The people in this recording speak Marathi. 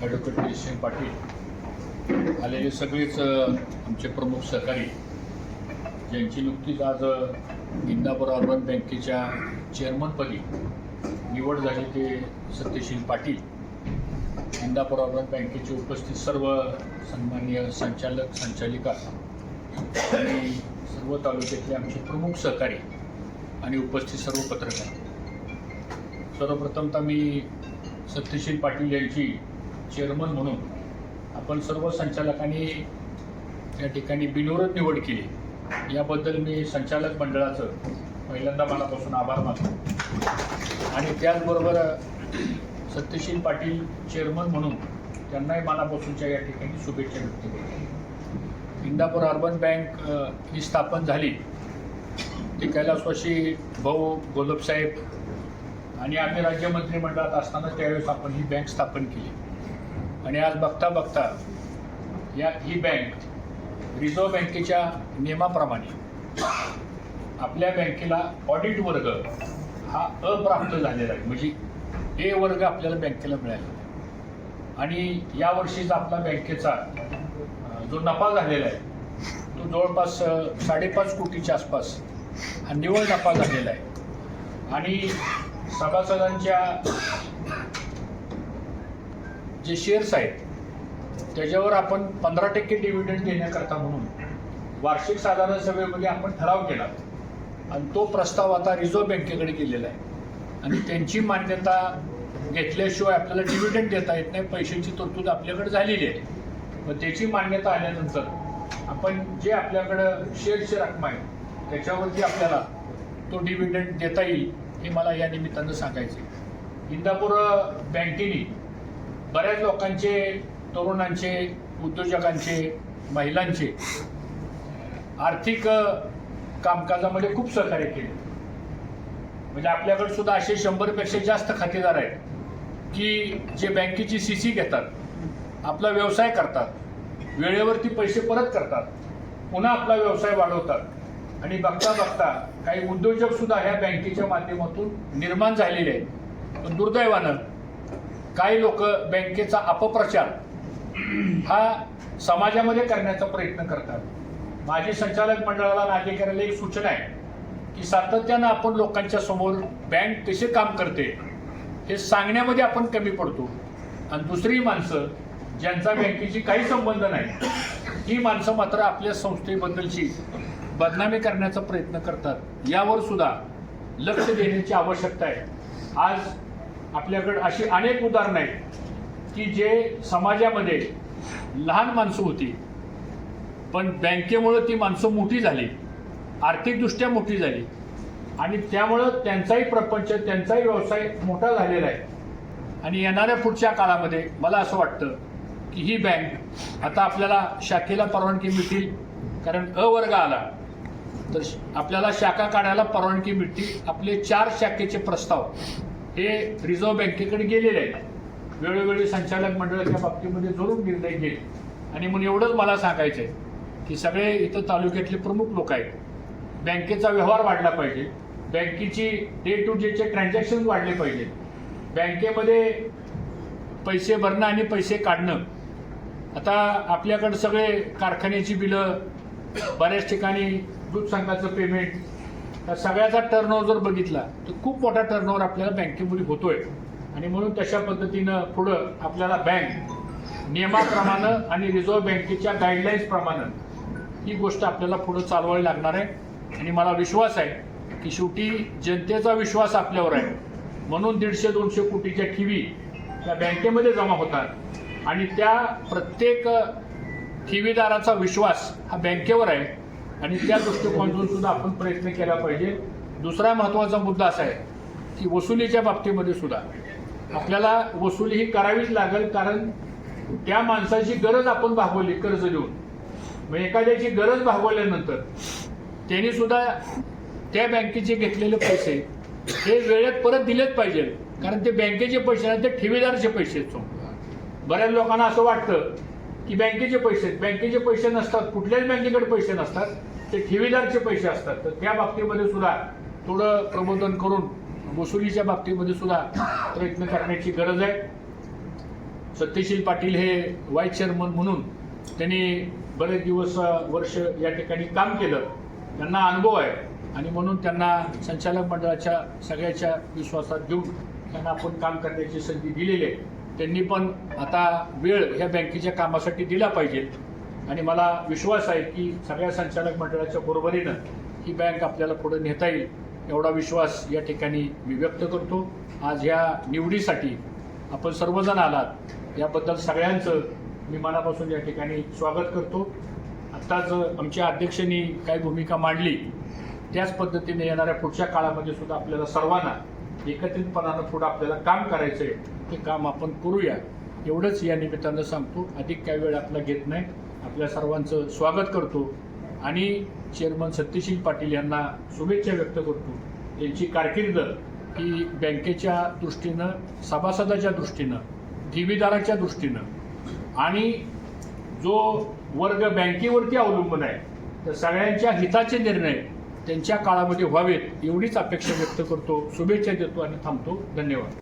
ॲडव्होकेट विजयसिंग पाटील आलेले सगळेच आमचे प्रमुख सहकारी. ज्यांची नुकतीच आज इंदापूर अर्बन बँकेच्या चेअरमनपदी निवड झाली ते सत्यशील पाटील. इंदापूर अर्बन बँकेचे उपस्थित सर्व सन्माननीय संचालक संचालिका आणि सर्व तालुक्यातले आमचे प्रमुख सहकारी आणि उपस्थित सर्व पत्रकार. सर्वप्रथमतः मी सत्यशील पाटील यांची चेअरमन म्हणून आपण सर्व संचालकांनी या ठिकाणी बिनविरोध निवड केली. याबद्दल मी संचालक मंडळाचं पहिल्यांदा मनापासून आभार मानतो. आणि त्याचबरोबर सत्यशील पाटील चेअरमन म्हणून त्यांनाही मनापासूनच्या या ठिकाणी शुभेच्छा व्यक्त करतो. इंदापूर अर्बन बँक ही स्थापन झाली. ती कैलासवाशी भाऊ गोलपसाहेब आणि आम्ही राज्य मंत्रिमंडळात असताना त्यावेळेस आपण ही बँक स्थापन केली. आणि आज बघता बघता या ही बँक रिझर्व्ह बँकेच्या नियमाप्रमाणे आपल्या बँकेला ऑडिट वर्ग हा अप्राप्त झालेला आहे. म्हणजे ए वर्ग आपल्याला बँकेला मिळाला आणि यावर्षीचा आपला बँकेचा जो नफा झालेला आहे तो जवळपास साडेपाच कोटीच्या आसपास हा निव्वळ नफा झालेला आहे. आणि सभासदांच्या जे शेअर्स आहेत त्याच्यावर आपण पंधरा टक्के डिव्हिडंड देण्याकरता म्हणून वार्षिक साधारण सभेमध्ये आपण ठराव केला. आणि तो प्रस्ताव आता रिझर्व्ह बँकेकडे गेलेला आहे. आणि त्यांची मान्यता घेतल्याशिवाय आपल्याला डिव्हिडंड देता येत नाही पैशांची तरतूद आपल्याकडे झालेली आहे. मग त्याची मान्यता आल्यानंतर आपण जे आपल्याकडं शेअरची रक्कम आहे त्याच्यावरती आपल्याला तो डिव्हिडंड देता येईल हे मला या निमित्तानं सांगायचं इंदापूर बँकेने बऱ्याच लोकांचे तरुणांचे उद्योजकांचे महिलांचे आर्थिक कामकाजामध्ये खूप सहकार्य केले. म्हणजे आपल्याकडे सुद्धा असे शंभरपेक्षा जास्त खातेदार आहेत की जे बँकेची सी सी घेतात आपला व्यवसाय करतात वेळेवरती पैसे परत करतात पुन्हा आपला व्यवसाय वाढवतात. आणि बघता बघता काही उद्योजक सुद्धा ह्या बँकेच्या माध्यमातून निर्माण झालेले आहेत. पण दुर्दैवानं काही लोक बँकेचा अपप्रचार हा समाजामध्ये करण्याचा प्रयत्न करतात. माझी संचालक मंडळाला आणि अधिकाऱ्याला एक सूचना आहे की सातत्यानं आपण लोकांच्या समोर बँक कसे काम करते हे सांगण्यामध्ये आपण कमी पडतो. आणि दुसरी माणसं ज्यांचा बँकेशी काही संबंध नाही ही माणसं मात्र आपल्या संस्थेबद्दलची बदनामी करण्याचा प्रयत्न करतात. यावर सुद्धा लक्ष देण्याची आवश्यकता आहे. आज आपल्याकडं अशी अनेक उदाहरणं आहेत की जे समाजामध्ये लहान माणसं होती पण बँकेमुळं ती माणसं मोठी झाली आर्थिकदृष्ट्या मोठी झाली. आणि त्यामुळं त्यांचाही प्रपंच त्यांचाही व्यवसाय मोठा झालेला आहे. आणि येणाऱ्या पुढच्या काळामध्ये मला असं वाटतं की ही बँक आता आपल्याला शाखेला परवानगी मिळतील कारण अ वर्ग आला तर श- आपल्याला शाखा काढायला परवानगी मिळतील आपले चार शाखेचे प्रस्ताव. हे रिझर्व्ह बँकेकडे गेलेले आहेत. वेळोवेळी संचालक मंडळाच्या बाबतीमध्ये जरूर निर्णय घेईल आणि म्हणून एवढंच मला सांगायचं आहे की सगळे इथं तालुक्यातले प्रमुख लोक आहेत. बँकेचा व्यवहार वाढला पाहिजे. बँकेची डे टू डेचे ट्रान्झॅक्शन वाढले पाहिजे. बँकेमध्ये पैसे भरणं आणि पैसे काढणं. आता आपल्याकडं सगळे कारखान्याची बिलं बऱ्याच ठिकाणी दूध संघाचं पेमेंट सगळ्याचा टर्नओव्हर जर बघितला तर खूप मोठा टर्नओव्हर आपल्याला बँकेमध्ये होतोय. आणि म्हणून तशा पद्धतीनं पुढं आपल्याला बँक नियमाप्रमाणे आणि रिझर्व्ह बँकेच्या गाईडलाईन्सप्रमाणे ही गोष्ट आपल्याला पुढं चालवावी लागणार आहे. आणि मला विश्वास आहे की शेवटी जनतेचा विश्वास आपल्यावर आहे. म्हणून दीडशे दोनशे कोटीच्या ठेवी त्या बँकेमध्ये जमा होतात. आणि त्या प्रत्येक ठेवीदाराचा विश्वास हा बँकेवर आहे. आणि त्या दृष्टिकोनातून सुद्धा आपण प्रयत्न केला पाहिजे. दुसरा महत्त्वाचा मुद्दा असा आहे की वसुलीच्या बाबतीमध्ये सुद्धा आपल्याला वसुली ही करावीच लागेल कारण त्या माणसाची गरज आपण भागवली कर्ज देऊन मग एखाद्याची गरज भागवल्यानंतर त्यांनी सुद्धा त्या बँकेचे घेतलेले पैसे हे वेळेत परत दिलेच पाहिजे. कारण ते बँकेचे पैसे नाही ते ठेवीदारचे पैसे आहेत. बऱ्याच लोकांना असं वाटतं की बँकेचे पैसे आहेत. बँकेचे पैसे नसतात कुठल्याच बँकेकडे पैसे नसतात ते ठेवीदारचे पैसे असतात. तर त्या बाबतीमध्ये सुद्धा थोडं प्रबोधन करून वसुलीच्या बाबतीमध्ये सुद्धा प्रयत्न करण्याची गरज आहे. सत्यशील पाटील हे व्हाईस चेअरमन म्हणून त्यांनी बरेच दिवस वर्ष या ठिकाणी काम केलं. त्यांना अनुभव आहे. आणि म्हणून त्यांना संचालक मंडळाच्या सगळ्याच्या विश्वासात घेऊन त्यांना आपण काम करण्याची संधी दिलेली आहे. त्यांनी पण आता वेळ ह्या बँकेच्या कामासाठी दिला पाहिजे. आणि मला विश्वास आहे की सगळ्या संचालक मंडळाच्या बरोबरीनं ही बँक आपल्याला पुढे नेता येईल एवढा विश्वास या ठिकाणी मी व्यक्त करतो. आज ह्या निवडीसाठी आपण सर्वजण आलात याबद्दल सगळ्यांचं मी मनापासून या ठिकाणी स्वागत करतो. आत्ताच आमच्या अध्यक्षांनी काही भूमिका मांडली. त्याच पद्धतीने येणाऱ्या पुढच्या काळामध्ये सुद्धा आपल्याला सर्वांना एकत्रितपणानं पुढं आपल्याला काम करायचं आहे ते काम आपण करूया. एवढंच या निमित्तानं सांगतो. अधिक काही वेळ आपला घेत नाही. आपल्या सर्वांचं स्वागत करतो. आणि चेअरमन सत्यशील पाटील यांना शुभेच्छा व्यक्त करतो. यांची कारकीर्द ही बँकेच्या दृष्टीनं सभासदाच्या दृष्टीनं ठेवीदाराच्या दृष्टीनं आणि जो वर्ग बँकेवरती अवलंबून आहे तर सगळ्यांच्या हिताचे निर्णय त्यांच्या काळामध्ये व्हावेत एवढीच अपेक्षा व्यक्त करतो. शुभेच्छा देतो आणि थांबतो. धन्यवाद.